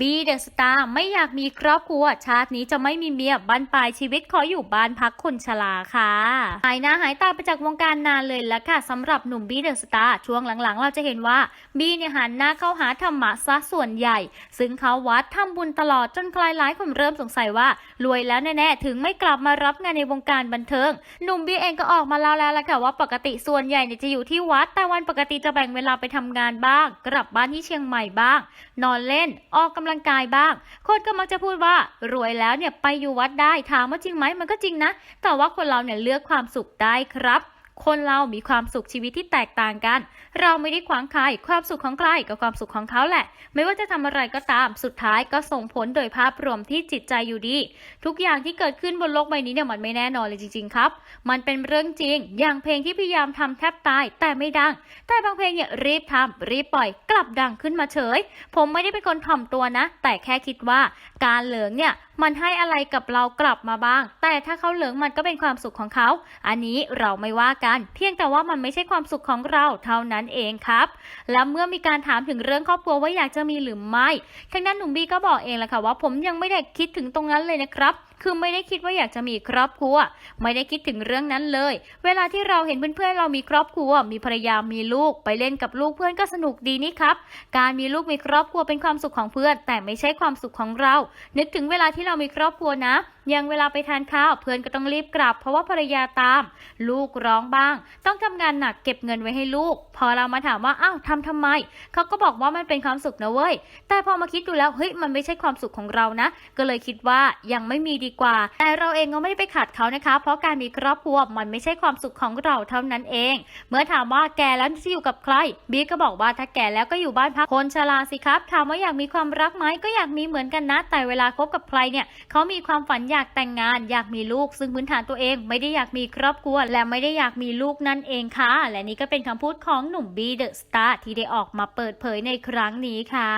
บีเดอะสตาร์ไม่อยากมีครอบครัว ชาตินี้จะไม่มีเมียบั้นปลายชีวิตขออยู่บ้านพักคนชราค่ะหายหน้าหายตาไปจากวงการนานเลยละค่ะสำหรับหนุ่มบีเดอะสตาร์ช่วงหลังๆ เราจะเห็นว่าบีเนี่ยหันหน้าเข้าหาธรรมะซะส่วนใหญ่ ซึ่งเขาวัดทำบุญตลอดจนใครหลายคนเริ่มสงสัยว่า รวยแล้วแน่ๆ ถึงไม่กลับมารับงานในวงการบันเทิง หนุ่มบีเองก็ออกมาเล่าแล้วละค่ะว่าปกติส่วนใหญ่เนี่ยจะอยู่ที่วัดแต่วันปกติจะแบ่งเวลาไปทำงานบ้าง กลับบ้านที่เชียงใหม่บ้าง นอนเล่นออกกำลังกายบ้าง คนก็มักจะพูดว่ารวยแล้วเนี่ยไปอยู่วัดได้ถามว่าจริงไหมมันก็จริงนะ แต่ว่าคนเราเนี่ยเลือกความสุขได้ครับ คนเรามีความสุขชีวิตที่แตกต่างกัน เราไม่ได้ขวางใคร ความสุขของใครกับความสุขของเขาแหละ ไม่ว่าจะทำอะไรก็ตาม สุดท้ายก็ส่งผลโดยภาพรวมที่จิตใจอยู่ดี ทุกอย่างที่เกิดขึ้นบนโลกใบนี้เนี่ยมันไม่แน่นอนเลยจริง ๆ ครับ มันเป็นเรื่องจริง อย่างเพลงที่พยายามทำแทบตาย แต่ไม่ดัง แต่บางเพลงเนี่ยรีบทำรีบปล่อย กลับดังขึ้นมาเฉย ผมไม่ได้เป็นคนถ่อมตัวนะ แต่แค่คิดว่าการเหลืองเนี่ย มันให้อะไรกับเรากลับมาบ้าง แต่ถ้าเขาเหลืองมันก็เป็นความสุขของเขา อันนี้เราไม่ว่ากัน เพียงแต่ว่ามันไม่ใช่ความสุขของเราเท่านั้นเองครับ และเมื่อมีการถามถึงเรื่องครอบครัวว่าอยากจะมีหรือไม่ทางด้านหนุ่มบีก็บอกเองแหละค่ะว่าผมยังไม่ได้คิดถึงตรงนั้นเลยนะครับคือไม่ได้คิดว่าอยากจะมีครอบครัว ไม่ได้คิดถึงเรื่องนั้นเลย เวลาที่เราเห็นเพื่อนๆเรามีครอบครัว มีภรรยามีลูก ไปเล่นกับลูกเพื่อนก็สนุกดีนี่ครับ การมีลูกมีครอบครัวเป็นความสุขของเพื่อน แต่ไม่ใช่ความสุขของเรา นึกถึงเวลาที่เรามีครอบครัวนะ ยังเวลาไปทานข้าวเพื่อนก็ต้องรีบกลับ เพราะว่าภรรยาตาม ลูกร้องบ้าง ต้องทำงานหนักเก็บเงินไว้ให้ลูก พอเรามาถามว่าอ้าวทำทำไม เขาก็บอกว่ามันเป็นความสุขนะเว้ย แต่พอมาคิดดูแล้วเฮ้ยมันไม่ใช่ความสุขของเรานะ ก็เลยคิดว่ายังไม่มีดีกว่า แต่เราเองก็ไม่ได้ไปขัดเขานะคะ เพราะการมีครอบครัวมันไม่ใช่ความสุขของเราเท่านั้นเอง เมื่อถามว่าแกแล้วจะอยู่กับใครบีก็บอกว่าถ้าแกแล้วก็อยู่บ้านพักคนชราสิครับถามว่าอยากมีความรักไหมก็อยากมีเหมือนกันนะ แต่เวลาคบกับใครเนี่ยเขามีความฝันอยากากแต่งงานอยากมีลูก ซึ่งพื้นฐานตัวเองไม่ได้อยากมีครอบครัว และไม่ได้อยากมีลูกนั่นเองค่ะ และนี่ก็เป็นคำพูดของหนุ่มบีเดอะสตาร์ที่ได้ออกมาเปิดเผยในครั้งนี้ค่ะ